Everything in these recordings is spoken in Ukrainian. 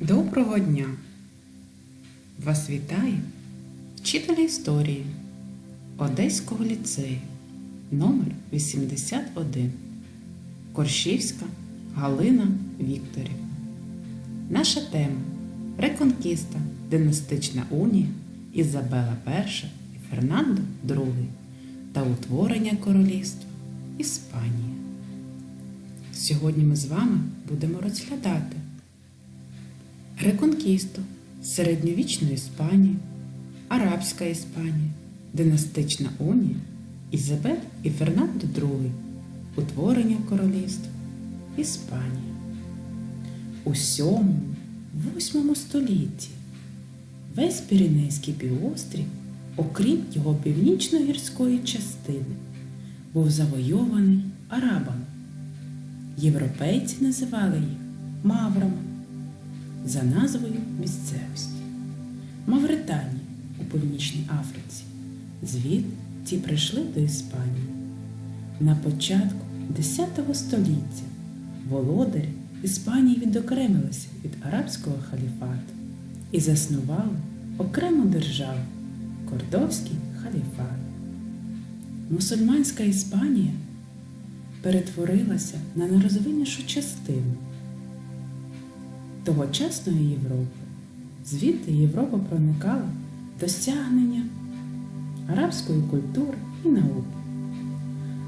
Доброго дня! Вас вітає вчитель історії Одеського ліцею номер 81 Коршівська Галина Вікторівна. Наша тема Реконкіста, Династична унія Ізабела І і Фернандо II та утворення королівства Іспанії. Сьогодні ми з вами будемо розглядати Реконкісто. Середньовічну Іспанію, Арабська Іспанія, Династична Унія, Ізабель і Фернандо II, утворення королівства, Іспанія. У 7-8 столітті. Весь Піренейський півострів, окрім його північно-гірської частини, був завойований арабами. Європейці називали їх маврами за назвою місцевості Мавританії у Північній Африці. Звід ті прийшли до Іспанії. На початку X століття володарі Іспанії відокремилися від арабського халіфату і заснували окрему державу Кордовський халіфат. Мусульманська Іспанія перетворилася на найрозвиннішу частину тогочасної Європи. Звідти Європа проникала досягнення арабської культури і науки.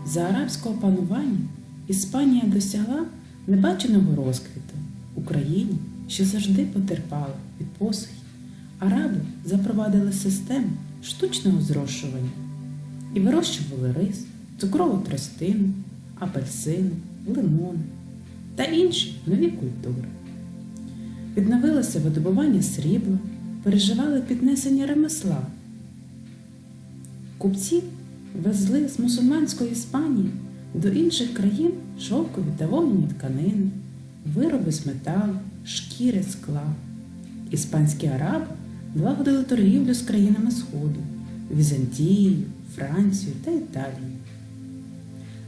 За арабського панування Іспанія досягла небаченого розквіту Україні, що завжди потерпала від посухи. Араби запровадили систему штучного зрошування і вирощували рис, цукрову тростину, апельсини, лимони та інші нові культури. Відновилося видобування срібла, переживали піднесення ремесла. Купці везли з мусульманської Іспанії до інших країн шовкові та вовняні тканини, вироби з металу, шкіри скла. Іспанські араби налагодили торгівлю з країнами Сходу, Візантією, Францією та Італією.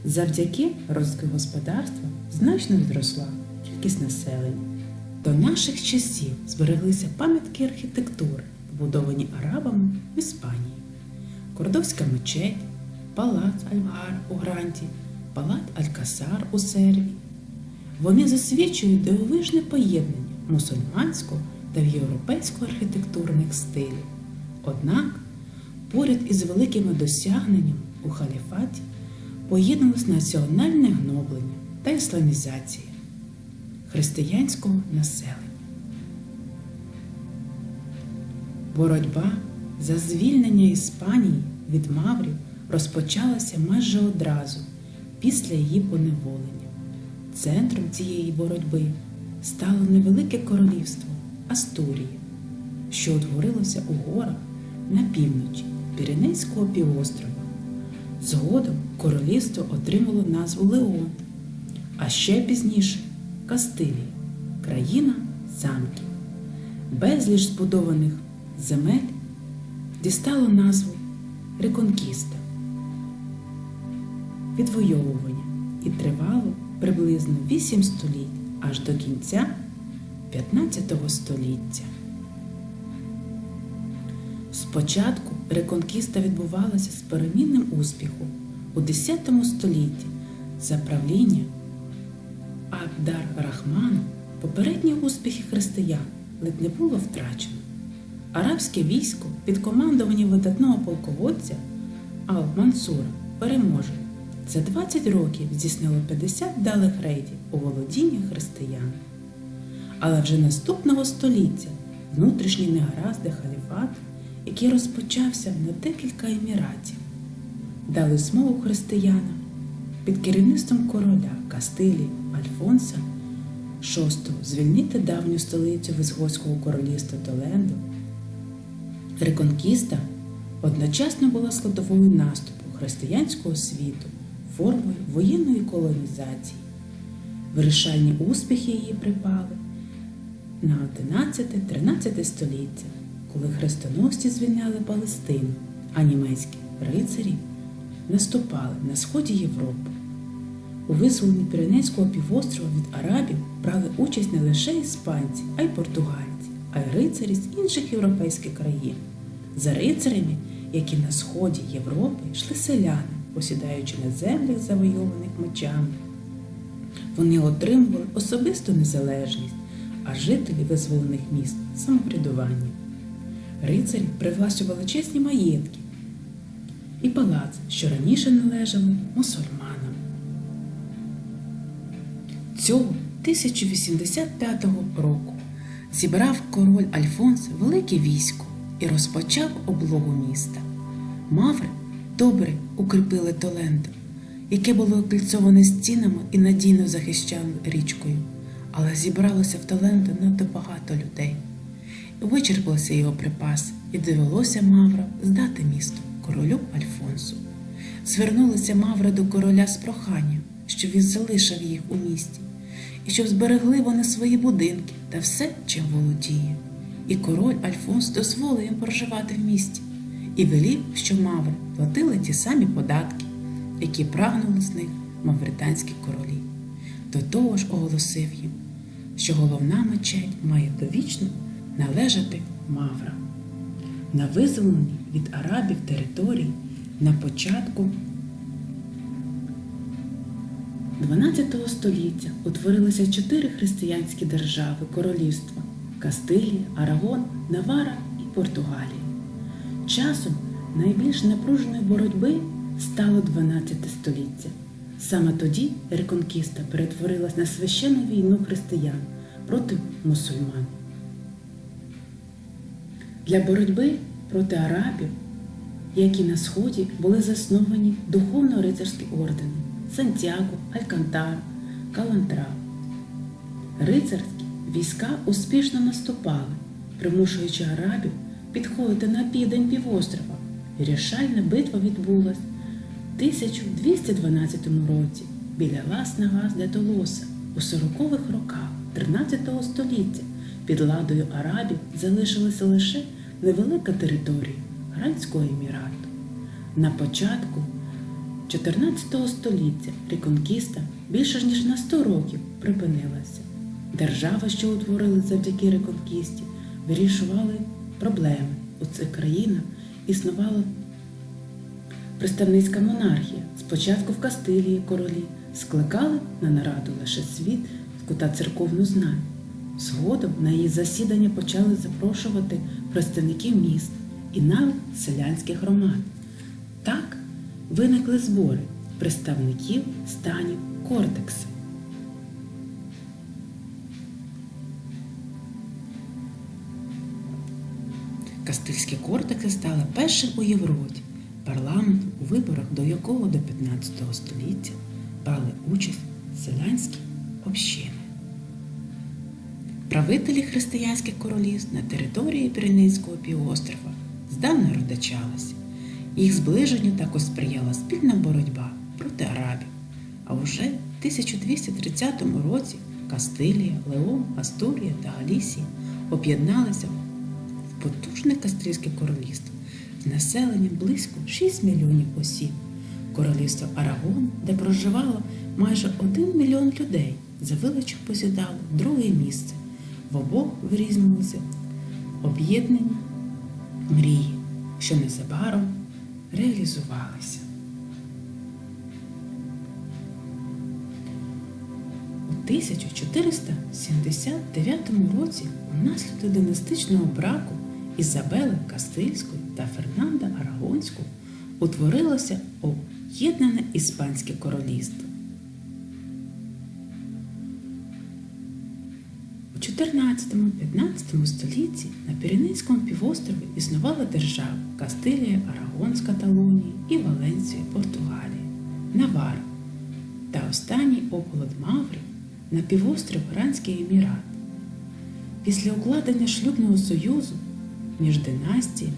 Завдяки розвитку господарства значно зросла кількість населення. До наших часів збереглися пам'ятки архітектури, побудовані арабами в Іспанії. Кордовська мечеть, палац Альгар у Гранті, палац Алькасар у Сервії. Вони засвідчують дивовижне поєднання мусульманського та європейського архітектурних стилів. Однак, поряд із великими досягненнями у халіфаті поєдналось національне гноблення та ісламізація християнського населення. Боротьба за звільнення Іспанії від Маврів розпочалася майже одразу після її поневолення. Центром цієї боротьби стало невелике королівство Астурії, що утворилося у горах на півночі Піренейського півострова. Згодом королівство отримало назву Леон, а ще пізніше Кастилії, країна замків. Безліч збудованих земель дістало назву Реконкіста, відвоювання і тривало приблизно 8 століть аж до кінця 15 століття. Спочатку реконкіста відбувалася з перемінним успіхом у X столітті за правління Абдар Рахмана попередні успіхи християн ледь не було втрачено. Арабське військо під командуванням видатного полководця Ал-Мансура переможе. За 20 років здійснило 50 далих рейдів у володіння християн. Але вже наступного століття внутрішні негаразди халіфату, який розпочався на декілька еміратів, дали змогу християнам під керівництвом короля Кастилії Альфонса VI звільнити давню столицю Візгойського королівства Толендо. Реконкіста одночасно була складовою наступу християнського світу, формою воєнної колонізації. Вирішальні успіхи її припали на 11-13 століття, коли хрестоносці звільняли У визволенні Піренейського півострова від арабів брали участь не лише іспанці, а й португальці, а й рицарі з інших європейських країн. За рицарями, які на сході Європи йшли селяни, посідаючи на землях, завойованих мечами. Вони отримували особисту незалежність, а жителі визволених міст самоврядування. Рицарі привлащували чесні маєтки і палац, що раніше належали мусульманам. Цього 1085 року зібрав король Альфонс велике військо і розпочав облогу міста. Маври добре укріпили Толендо, яке було окільцоване стінами і надійно захищало річкою, але зібралося в Толендо надто багато людей. Вичерпалися його припаси, і довелося Маврам здати місто королю Альфонсу. Звернулися Маври до короля з проханням, щоб він залишив їх у місті, і щоб зберегли вони свої будинки та все, чим володіє. І король Альфонс дозволив їм проживати в місті і велів, що Маври платили ті самі податки, які прагнули з них мавританські королі. До того ж оголосив їм, що головна мечеть має довічно належати Маврам. На визволеній від арабів території на початку 12 століття утворилися чотири християнські держави королівства Кастилія, Арагон, Навара і Португалія. Часом найбільш напруженої боротьби стало 12 століття. Саме тоді реконкіста перетворилась на священну війну християн проти мусульман. Для боротьби проти арабів, які на сході були засновані духовно-рицарські ордени Сантьяго, Алькантара, Калантра. Рицарські війська успішно наступали, примушуючи арабів підходити на південь півострова. Вирішальна битва відбулась в 1212 році біля Лас-Нагас де Толоса у 40-х роках 13 століття під ладою арабів залишилася лише невелика територія Гранського емірату. На початку 14 століття реконкіста більше ніж на 100 років припинилася. Держави, що утворили завдяки реконкісті, вирішували проблеми. У цих країнах існувала представницька монархія. Спочатку в Кастилії королі скликали на нараду лише світ та церковну знань. Згодом на її засідання почали запрошувати представників міст і навіть селянських громад. Так виникли збори представників станів Кортекси. Кастильські кортекси стали першим у Європі парламентом, у виборах до якого до 15 століття брали участь селянські общини. Правителі християнських королівств на території Піренейського півострова здавна родичалися. Їх зближенню також сприяла спільна боротьба проти арабів. А вже в 1230 році Кастилія, Леон, Астурія та Галісія об'єдналися в потужне Кастильське королівство з населенням близько 6 мільйонів осіб. Королівство Арагон, де проживало майже 1 мільйон людей, за величу посідало друге місце. В обох вирізнилися об'єднані мрії, що незабаром реалізувалися. У 1479 році внаслідок династичного браку Ізабели Кастильської та Фернанда Арагонського утворилося об'єднане Іспанське королівство. 14-15 столітті на Піренейському півострові існувала держава Кастилія, Арагон з Каталонії і Валенсія, Португалія, Навар та останній ополот Маври на півострів Гранський Емірат. Після укладення шлюбного союзу між династіями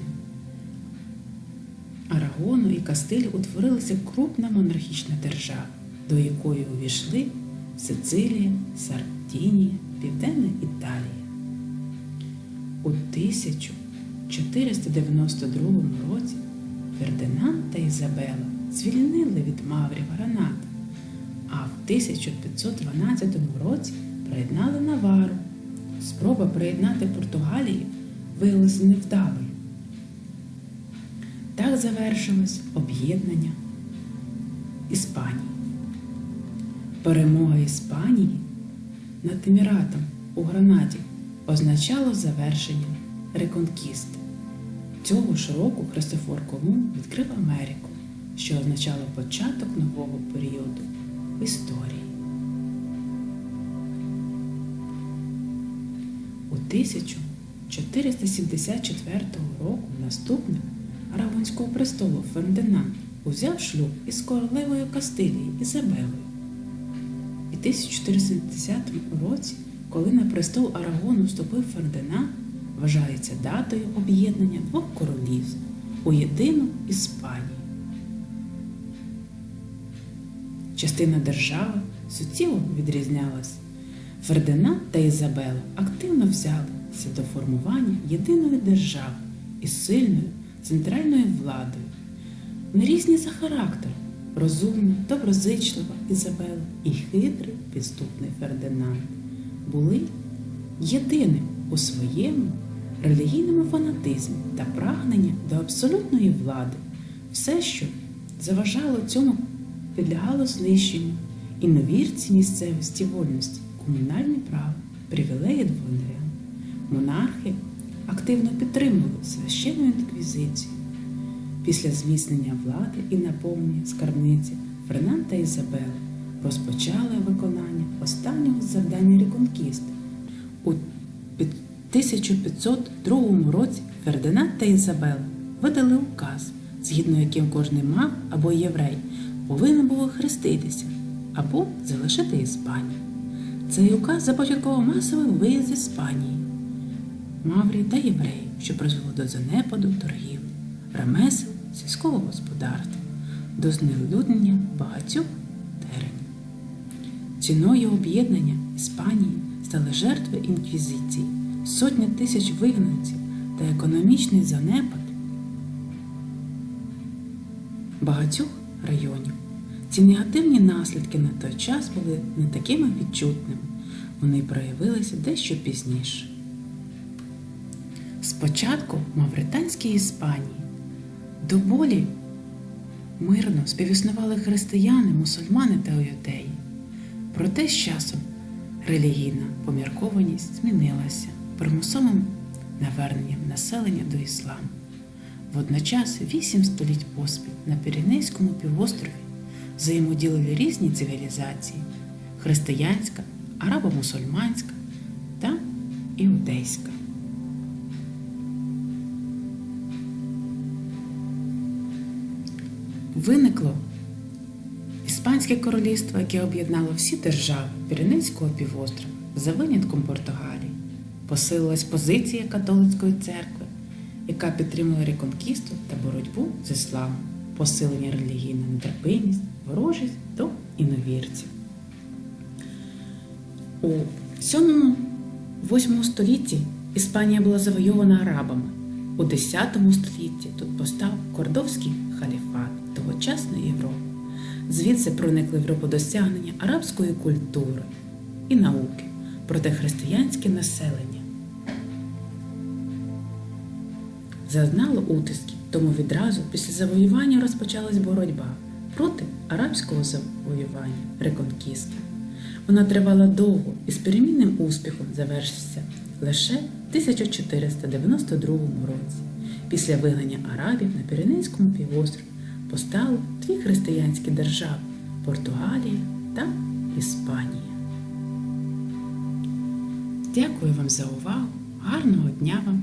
Арагону і Кастилі утворилася крупна монархічна держава, до якої увійшли Сицилія, Сардінія, Південна Італія. У 1492 році Фердинанд та Ізабела звільнили від Маврів Гранат, а в 1512 році приєднали Навару. Спроба приєднати Португалію виявилася невдалою. Так завершилось об'єднання Іспанії. Перемога Іспанії над Еміратом у Гранаді означало завершення реконкісти. Цього ж року Христофор Колумб відкрив Америку, що означало початок нового періоду історії. У 1474 року наступник Арагонського престолу Фердинанд узяв шлюб із королевою Кастилії Ізабелою. І 1470 році, коли на престол Арагону вступив Фердинанд, вважається датою об'єднання двох королівств у єдину Іспанію. Частина держави суттєво відрізнялась. Фердинанд та Ізабела активно взялися до формування єдиної держави із сильною центральною владою. Вони різні за характером, розумна, доброзичлива Ізабела і хитрий підступний Фердинанд були єдиним у своєму релігійному фанатизмі та прагненні до абсолютної влади. Все, що заважало цьому, підлягало знищенню, іновірці місцевості вольності, комунальне право, привілеї дворян. Монархи активно підтримували священну інквізицію. Після зміцнення влади і наповнення скарбниці Фернанд та Ізабела розпочали виконання останнього завдання реконкісти. У 1502 році Фердинанд та Ізабела видали указ, згідно яким кожний мав або єврей повинен був хреститися або залишити Іспанію. Цей указ започаткував масовий виїзд з Іспанії, маврі та євреїв, що призвело до занепаду торгівлі, ремесел, сільського господарства, до знелюднення багатьох теренів. Ціною об'єднання Іспанії стали жертви інквізиції, сотні тисяч вигнанців та економічний занепад багатьох районів. Ці негативні наслідки на той час були не такими відчутними, вони проявилися дещо пізніше. Спочатку в Мавританській Іспанії доволі мирно співіснували християни, мусульмани та іудеї. Проте з часом релігійна поміркованість змінилася примусовим наверненням населення до ісламу. Водночас вісім століть поспіль на Піренейському півострові взаємоділили різні цивілізації християнська, арабо-мусульманська та іудейська. Виникло Іспанське королівство, яке об'єднало всі держави Піренейського півострова за винятком Португалії, посилилась позиція католицької церкви, яка підтримує реконкісту та боротьбу з ісламом, посилення релігійна нетерпимість, ворожість до іновірців. У 7-8 столітті Іспанія була завойована арабами. У 10 столітті тут постав Кордовський халіфат тогочасної Європи. Звідси проникли в Європу досягнення арабської культури і науки, проте християнське населення зазнало утисків, тому відразу після завоювання розпочалась боротьба проти арабського завоювання реконкіста. Вона тривала довго і з перемінним успіхом завершився лише в 1492 році. Після вигнання арабів на Піренейському півострові постало дві християнські держави Португалія та Іспанія. Дякую вам за увагу. Гарного дня вам!